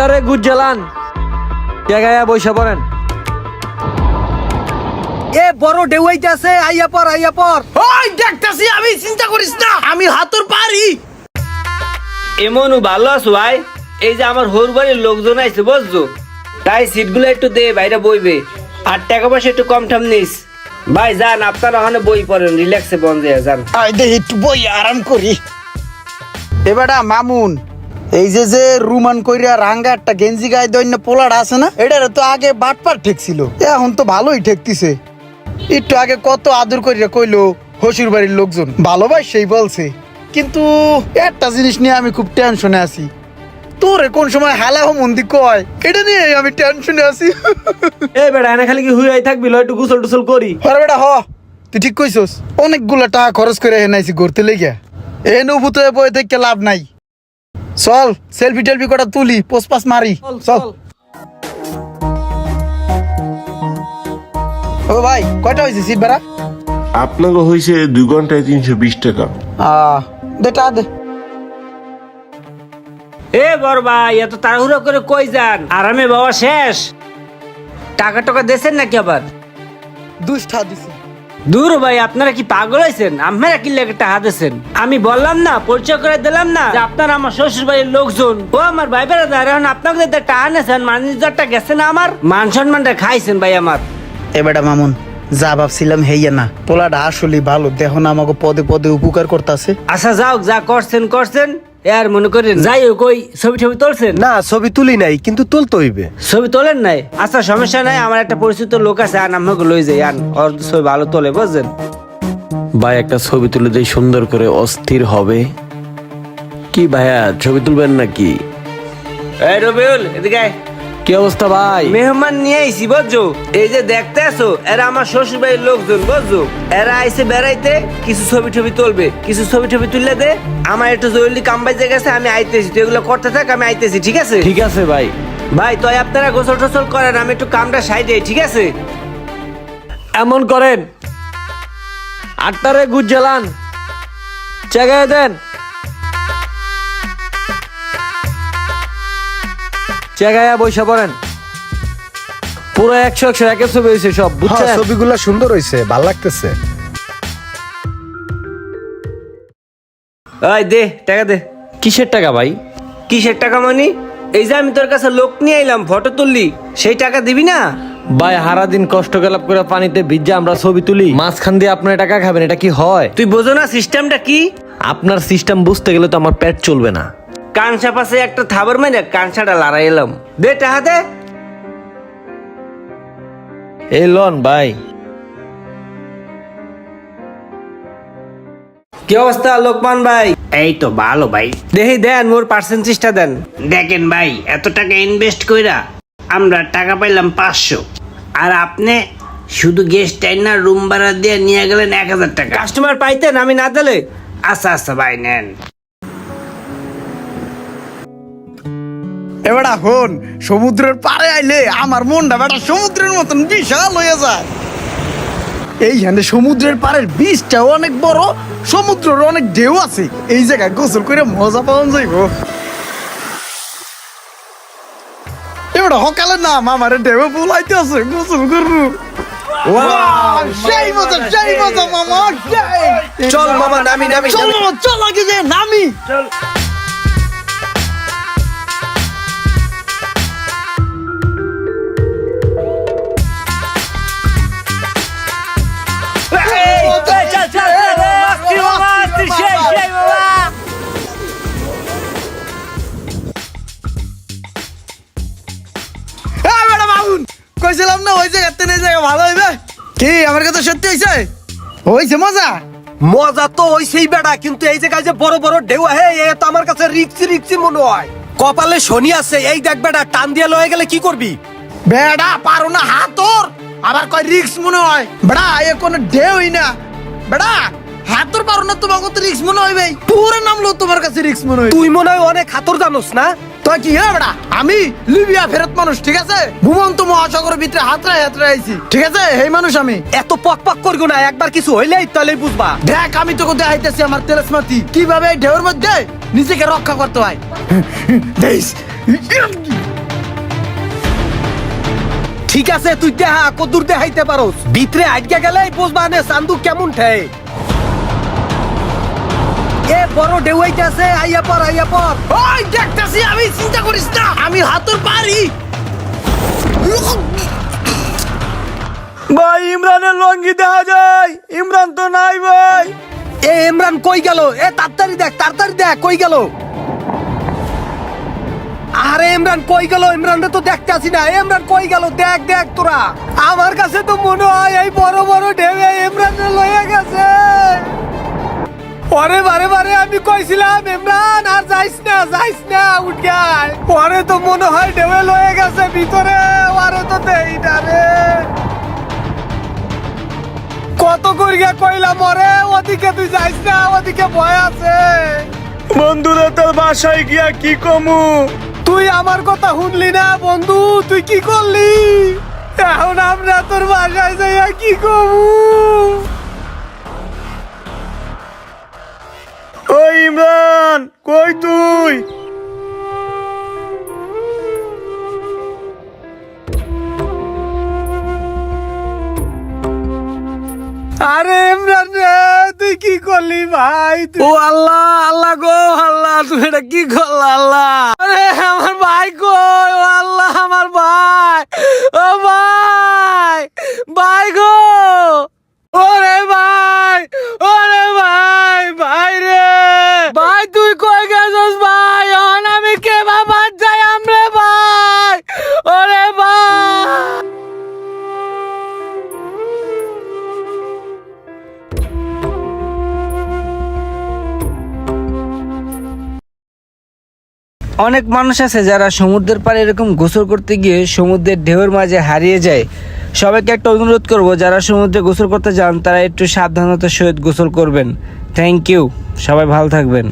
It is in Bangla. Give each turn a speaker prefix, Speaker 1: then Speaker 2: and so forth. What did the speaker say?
Speaker 1: আটটারে গুজ জ্বালান জায়গায় বৈশা পড়েন।
Speaker 2: এ বড় ঢেউ আইতাছে আইয়া পর আইয়া পর। ওই দেখতাছি আমি চিন্তা করিস না। আমি হাতুর পারি।
Speaker 3: এমন ভালো আছো ভাই? এই যে আমার হোর বাড়ির লোকজন আইছে বুঝছ? তাই সিটগুলো একটু দে বাইরে বইবে। আর টাকা পয়সা একটু কম ঠাম নিস। ভাই যান আপনারা ওখানে বই পড়েন রিল্যাক্সে বন্ধ যান।
Speaker 2: আই দে একটু বই আরাম করি। এবারটা মামুন এই যে যে রুমান কইরা রাঙ্গা একটা গেঞ্জি গায়ে দৈন্য পোলাটা আছে না এটার তো আগে বাটপার ঠেকছিল। এখন তো ভালোই ঠেকতিছে। একটু আগে কত আদর কইরা কইলো হসুর বাড়ির লোকজন। ভালোবাস সেই বলছে। কিন্তু একটা জিনিস নিয়ে আমি খুব টেনশনে আছি। তোরে কোন সময় হালা হো মন্দি কয় এটা নিয়ে আমি টেনশনে আছি।
Speaker 1: এ বেড়া এনে খালি কি হুই থাকবি ল একটু গুসল টুসল করি।
Speaker 2: আরে বেটা হ। তুই ঠিক কইছস? অনেকগুলা টাকা খরচ করে হেনাইছি ঘুরতে লেগে এ নভূত বই থেকে লাভ নাই। চল সেলফি টেলফি কটা তুলি পোস পাস মারি। চল ও ভাই কয়টা হয়েছে সিট ভাড়া?
Speaker 4: আপনাকে হয়েছে দুই ঘন্টায় তিনশো বিশ টাকা।
Speaker 2: আহ দে টাকা দে।
Speaker 3: এ বড় ভাই এত তাড়াহুড়ো করে কই যান? আরামে বাবা শেষ। টাকা টাকা দেছেন নাকি আবার?
Speaker 2: দুশ টাকা দিছি।
Speaker 3: দূর ভাই আপনারা কি পাগল হয়েছেন? আপনারা কি লেগে হাতেছেন আমি বললাম না পরিচয় করে দিলাম না যে আপনারা আমার শ্বশুর বাড়ির লোকজন। ও আমার ভাই বেড়াদার এখন আপনাকে নেছেন মানিজারটা গেছে না আমার? মান সম্মানটা খাইছেন ভাই আমার।
Speaker 2: এ বেটা মামুন যা ভাবছিলাম হেইয়া না। পোলাটা আসলে ভালো দেখো না আমাকে পদে পদে উপকার করতেছে।
Speaker 3: আচ্ছা যাও যা করছেন করছেন। আর মনে করেন যাই হোক ওই ছবি ছবি তুলছেন?
Speaker 5: না ছবি তুলি নাই কিন্তু তুলতে হইবে।
Speaker 3: ছবি তোলেন নাই? আচ্ছা সমস্যা নাই আমার একটা পরিচিত লোক আছে আর আমাকে লই যাই আন। ওর ছবি ভালো তোলে বুঝছেন?
Speaker 5: ভাই একটা ছবি তুলে দেই সুন্দর করে অস্থির হবে। কি ভাইয়া ছবি তুলবেন নাকি?
Speaker 3: এই রবিউল এদিকে আয়।
Speaker 5: কি অবস্থা ভাই?
Speaker 3: মেহমান নিয়ে আইছি বুঝছ? এই যে দেখতে আসো এরা আমার শ্বশুর বাড়ির লোকজন বুঝছ? এরা আইসে বেড়াইতে কিছু ছবি টবি তুলবে। কিছু ছবি টবি তুললে দে আমার একটু জরুরি কাম বাজে গেছে আমি আইতেছি। তুই এগুলো করতে থাক আমি আইতেছি ঠিক আছে?
Speaker 5: ঠিক আছে ভাই।
Speaker 3: ভাই তো আপনারা গোসল টোসল করেন আমি একটু কামটা সাইডে ঠিক আছে?
Speaker 1: এমন করেন। আটটারে গুজ জ্বালান জায়গায় দেন। বৈশা পড়েন। পুরো একশো একশো একের ছবি হয়েছে সব
Speaker 5: হ্যাঁ,
Speaker 1: বুঝছেন?
Speaker 5: ছবিগুলো সুন্দর হয়েছে ভালো লাগতেছে।
Speaker 3: দে টাকা দে।
Speaker 5: কিসের টাকা ভাই?
Speaker 3: কিসের টাকা মানি? এই যে আমি তোর কাছে লোক নিয়ে এলাম ফটো তুললি সেই টাকা দিবি না?
Speaker 1: ভাই হারা দিন কষ্ট গেলাপ করে পানিতে ভিজা আমরা ছবি তুলি। মাঝখান দিয়ে আপনার টাকা খাবেন এটা কি হয়?
Speaker 3: তুই বোঝো না সিস্টেমটা কি?
Speaker 1: আপনার সিস্টেম বুঝতে গেলে তো আমার পেট চলবে না।
Speaker 3: কানসা পাশে একটা থাবর মেরে কানসাটা লড়াই এলাম। দে দে।
Speaker 1: এই লন ভাই।
Speaker 3: কি অবস্থা লোকমান ভাই? এই তো ভালো ভাই। দেখি দেন মোর পার্সেন্টেজটা দেন। দেখেন ভাই এত টাকা ইনভেস্ট কইরা আমরা টাকা পাইলাম পাঁচশো। আর আপনি শুধু গেস্ট টাইম না রুম ভাড়া দিয়ে নিয়ে গেলেন এক হাজার টাকা। কাস্টমার পাইতেন আমি না দিলে। আচ্ছা আচ্ছা ভাই নেন।
Speaker 2: এবারে হন সমুদ্রের পাড়ে আইলে আমার মনটা বেটা সমুদ্রের মতন বিশাল হয়ে যায়। এইখানে সমুদ্রের পাড়ের বীজটাও অনেক বড় সমুদ্রের অনেক ঢেউ আছে। এই জায়গায় গোসল করে মজা পাওয়া যাইব। এবারে সকালে না মামারে ঢেউ বুলাইতে আছে গোসল করব। সেই মজা সেই মজা মামা
Speaker 5: চল মামা নামি নামি।
Speaker 2: চলো চল আগে নামি। হ্যাঁ কইছিলাম না ওই জায়গাতে এই জায়গা ভালো হইবে? কি আমার কথা সত্যি হইছে? হইছে মজা?
Speaker 5: মজা তো হইছেই বেড়া কিন্তু এই জায়গায় যে বড় বড় ঢেউ হে এ তো আমার কাছে রিক্সি রিক্সি মনে হয়। কপালে শনি আছে এই দেখ বেড়া টান দিয়ে লয়ে গেলে কি করবি?
Speaker 2: বেড়া পারো না হাতর আবার কয় রিক্স মনে হয়। বেড়া এ কোনো ঢেউই না। বেড়া হাতর পারো না তোমার কত রিক্স মনে হইবে পুরো নামলো তোমার কাছে রিক্স মনে হয়
Speaker 5: তুই মনে হয় অনেক হাতর জানোস না?
Speaker 2: কি আমি লিবিয়া ফেরত মানুষ ঠিক আছে? ভিতরে আইছি ঠিক আছে? এই মানুষ আমি।
Speaker 5: এত পক পক করব না একবার কিছু তাহলে বুঝবা।
Speaker 2: দেখ আমি তোকে দেখাইতেছি আমার কীভাবে ঢেউর মধ্যে নিজেকে রক্ষা করতে হয়?
Speaker 3: ঠিক আছে তুই দেহা কদ্দুর দেখাইতে পারো ভিতরে আটকে গেলে বুঝবা নে সান্দু কেমন ঠে বড় ঢেউ আইতাছে আইয়া পর আইয়া পর।
Speaker 5: ওই দেখতেছি আমি চিন্তা করিস না। আমি হাতুর পারি। ভাই ইমরানের লঙ্গি দেখা যায়। ইমরান তো নাই ভাই।
Speaker 3: এ ইমরান কই গেল? এ তাড়াতাড়ি দেখ তাড়াতাড়ি দেখ কই গেল? আরে ইমরান কই গেল? ইমরান তো দেখতে আসি না। ইমরান কই গেল? দেখ দেখ তোরা। আমার কাছে তো মনে হয় এই বড় বড় ঢেউ ইমরান পরে বারে বারে আমি কইছিলাম ইমরান আর যাইস না যাইস না উঠ গায়। পরে তো মনে হয় ঢেউয়ে লয়ে গেছে ভিতরে আরে তো দেই না রে। কত করিয়া কইলাম মরে ওদিকে তুই যাইস না ওদিকে ভয় আছে।
Speaker 5: বন্ধুরা তোর বাসায় গিয়া কি কমু?
Speaker 3: তুই আমার কথা শুনলি না বন্ধু তুই কি করলি? এখন আমরা তোর বাসায় যাইয়া কি করব
Speaker 5: ওই ইমরান, কই তুই?
Speaker 3: আরে ইমরান রে, তুই কি করলি ভাই? ও আল্লাহ আল্লাহ গো, আল্লাহ, তুই এটা কি করলা, আল্লাহ? আরে আমার ভাই কই? আল্লাহ।
Speaker 6: অনেক মানুষ আছে যারা সমুদ্রের পাড়ে এরকম গোসল করতে গিয়ে সমুদ্রের ঢেউয়ের মাঝে হারিয়ে যায়। সবাইকে একটা অনুরোধ করব, যারা সমুদ্রে গোসল করতে যান, তারা একটু সাবধানতার সহিত গোসল করবেন। থ্যাংক ইউ সবাই ভালো থাকবেন।